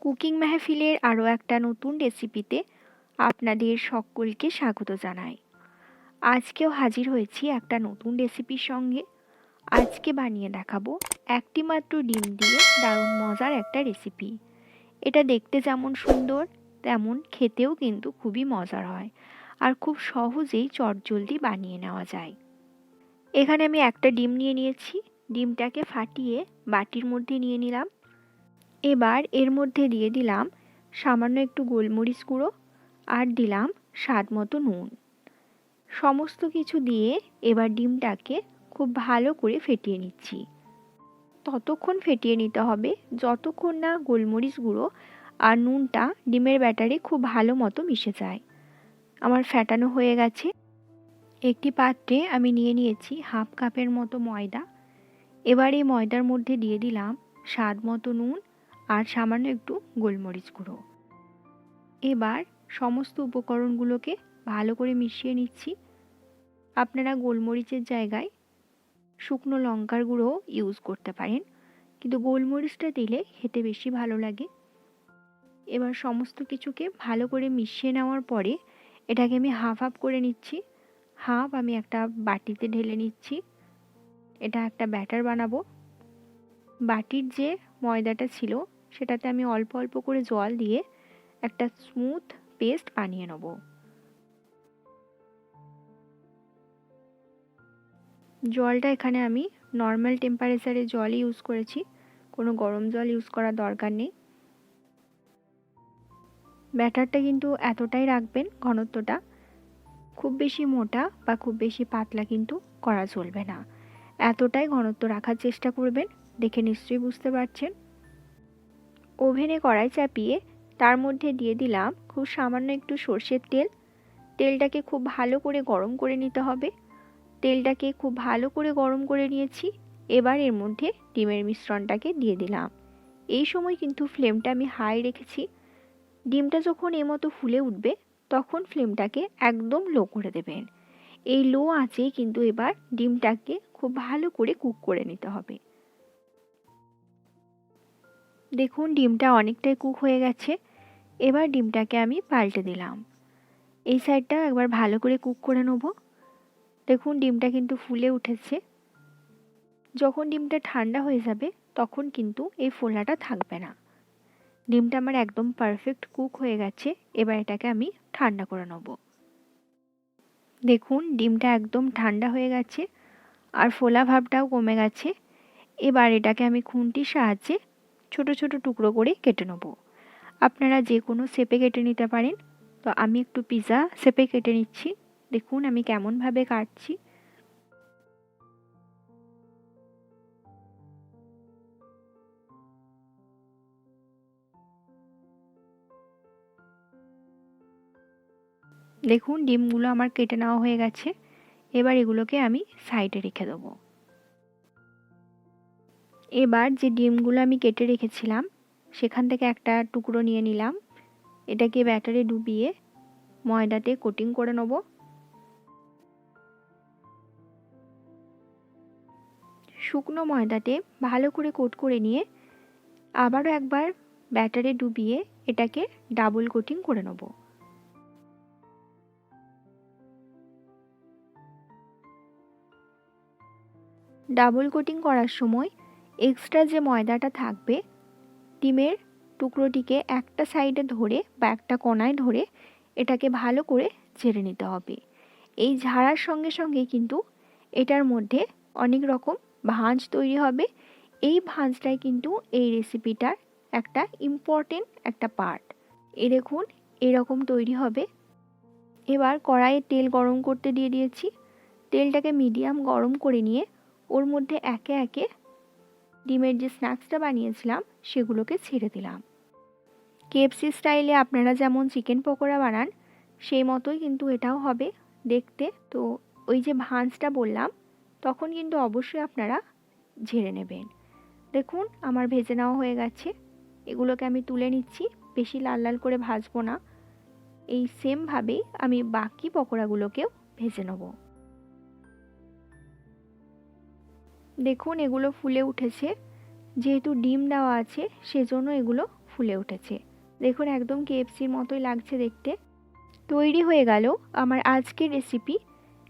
Cooking মেহফিলের আরও একটা নতুন রেসিপিতে আপনাদের সকলকে স্বাগত জানাই। আজকেও হাজির হয়েছি একটা নতুন রেসিপির সঙ্গে। আজকে বানিয়ে দেখাবো একটি মাত্র ডিম দিয়ে দারুণ মজার একটা রেসিপি। এটা দেখতে যেমন সুন্দর, তেমন খেতেও কিন্তু খুবই মজার হয় আর খুব সহজেই চটজলদি বানিয়ে নেওয়া যায়। এখানে আমি একটা ডিম নিয়ে নিয়েছি। ডিমটাকে ফাটিয়ে বাটির মধ্যে নিয়ে নিলাম। এবার এর মধ্যে দিয়ে দিলাম সামান্য একটু গোলমরিচ গুঁড়ো আর দিলাম স্বাদ মতো নুন। সমস্ত কিছু দিয়ে এবার ডিমটাকে খুব ভালো করে ফেটিয়ে নিচ্ছি। ততক্ষণ ফেটিয়ে নিতে হবে, যতক্ষণ না গোলমরিচ গুঁড়ো আর নুনটা ডিমের ব্যাটারে খুব ভালো মতো মিশে যায়। আমার ফ্যাটানো হয়ে গেছে। একটি পাত্রে আমি নিয়ে নিয়েছি হাফ কাপের মতো ময়দা। এবার এই ময়দার মধ্যে দিয়ে দিলাম স্বাদ মতো নুন আর সামান্য একটু গোলমরিচ গুঁড়ো। এবার সমস্ত উপকরণগুলোকে ভালো করে মিশিয়ে নিচ্ছি। আপনারা গোলমরিচের জায়গায় শুকনো লঙ্কার গুঁড়ো ইউজ করতে পারেন। কিন্তু গোলমরিচটা দিলে খেতে বেশি ভালো লাগে। এবার সমস্ত কিছুকে ভালো করে মিশিয়ে নেওয়ার পরে এটাকে আমি হাফ হাফ করে নিচ্ছি। হাফ আমি একটা বাটিতে ঢেলে নিচ্ছি। এটা একটা ব্যাটার বানাবো। বাটির যে ময়দাটা ছিল সেটাতে আমি অল্প অল্প করে জল দিয়ে একটা স্মুথ পেস্ট বানিয়ে নেব। জলটা এখানে আমি নর্মাল টেম্পারেচারে জল ইউজ করেছি, কোনো গরম জল ইউজ করার দরকার নেই। ব্যাটারটা কিন্তু এতটাই রাখবেন ঘনত্বটা, খুব বেশি মোটা বা খুব বেশি পাতলা কিন্তু করা চলবে না। এতটাই ঘনত্ব রাখার চেষ্টা করবেন, দেখে নিশ্চয়ই বুঝতে পারছেন। ওভেনে কড়াই চাপিয়ে তার মধ্যে দিয়ে দিলাম খুব সামান্য একটু সর্ষের তেল। তেলটাকে খুব ভালো করে গরম করে নিতে হবে। তেলটাকে খুব ভালো করে গরম করে নিয়েছি। এবার এর মধ্যে ডিমের মিশ্রণটাকে দিয়ে দিলাম। এই সময় কিন্তু ফ্লেমটা আমি হাই রেখেছি। ডিমটা যখন মতো ফুলে উঠবে, তখন ফ্লেমটাকে একদম লো করে দেবেন। এই লো আঁচে কিন্তু এবার ডিমটাকে খুব ভালো করে কুক করে নিতে হবে। দেখুন, ডিমটা অনেকটাই কুক হয়ে গেছে। এবার ডিমটাকে আমি পাল্টে দিলাম। এই সাইডটা একবার ভালো করে কুক করে নেব। দেখুন, ডিমটা কিন্তু ফুলে উঠেছে। যখন ডিমটা ঠান্ডা হয়ে যাবে, তখন কিন্তু এই ফোলাটা থাকবে না। ডিমটা আমার একদম পারফেক্ট কুক হয়ে গেছে। এবার এটাকে আমি ঠান্ডা করে নেব। দেখুন, ডিমটা একদম ঠান্ডা হয়ে গেছে। আর ফোলা ভাবটাও কমে গেছে। এবার এটাকে আমি খুন্তির সাহায্যে ছোট ছোট টুকরো করে কেটে নেব। আপনারা যে কোনো শেপে কেটে নিতে পারেন। তো আমি একটু পিৎজা শেপে কেটে নিচ্ছি। দেখুন আমি কেমনভাবে কাটছি। দেখুন ডিমগুলো আমার কেটে নেওয়া হয়ে গেছে। এবার এগুলোকে আমি সাইডে রেখে দেবো। এবার যে ডিমগুলো আমি কেটে রেখেছিলাম, সেখান থেকে একটা টুকরো নিয়ে নিলাম। এটাকে ব্যাটারে ডুবিয়ে ময়দাতে কোটিং করে নেব। শুকনো ময়দাতে ভালো করে কোট করে নিয়ে আবারও একবার ব্যাটারে ডুবিয়ে এটাকে ডাবল কোটিং করে নেব। ডাবল কোটিং করার সময় এক্সট্রা যে ময়দাটা থাকবে, ডিমের টুকরোটিকে একটা সাইডে ধরে বা একটা কোনায় ধরে এটাকে ভালো করে ঝেড়ে নিতে হবে। এই ঝাড়ার সঙ্গে সঙ্গে কিন্তু এটার মধ্যে অনেক রকম ভাঁজ তৈরি হবে। এই ভাঁজটাই কিন্তু এই রেসিপিটার একটা ইম্পর্টেন্ট একটা পার্ট এ দেখুন, এরকম তৈরি হবে। এবার কড়াইয়ে তেল গরম করতে দিয়ে দিয়েছি। তেলটাকে মিডিয়াম গরম করে নিয়ে ওর মধ্যে একে একে ডিমের যে স্ন্যাক্সটা বানিয়েছিলাম, সেগুলোকে ছেড়ে দিলাম। কেএফসি স্টাইলে আপনারা যেমন চিকেন পকোড়া বানান, সেই মতোই কিন্তু এটাও হবে দেখতে। তো ওই যে ভাঁজটা বললাম, তখন কিন্তু অবশ্যই আপনারা ঝেড়ে নেবেন। দেখুন, আমার ভেজে নেওয়া হয়ে গেছে। এগুলোকে আমি তুলে নিচ্ছি, বেশি লাল লাল করে ভাজবো না। এই সেমভাবেই আমি বাকি পকোড়াগুলোকেও ভেজে নেব। দেখুন এগুলো ফুলে উঠেছে। যেহেতু ডিম দেওয়া আছে, সেজন্য এগুলো ফুলে উঠেছে। দেখুন একদম কেএফসির মতোই লাগছে দেখতে। তৈরি হয়ে গেল আমার আজকের রেসিপি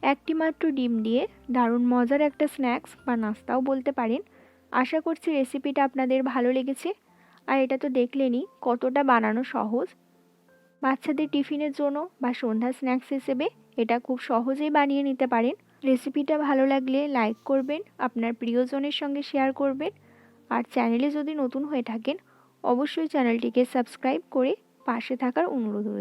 একটি মাত্র ডিম দিয়ে দারুণ মজার একটা স্ন্যাক্স বা নাস্তাও বলতে পারেন। আশা করছি রেসিপিটা আপনাদের ভালো লেগেছে। আর এটা তো দেখলেনই কতটা বানানো সহজ। বাচ্চাদের টিফিনের জন্য বা সন্ধ্যা স্ন্যাক্স হিসেবে এটা খুব সহজেই বানিয়ে নিতে পারেন। রেসিপিটা ভালো লাগলে লাইক করবেন, আপনার প্রিয়জনের সঙ্গে শেয়ার করবেন। আর চ্যানেলে যদি নতুন হয়ে থাকেন, অবশ্যই চ্যানেলটিকে সাবস্ক্রাইব করে পাশে থাকার অনুরোধ রইল।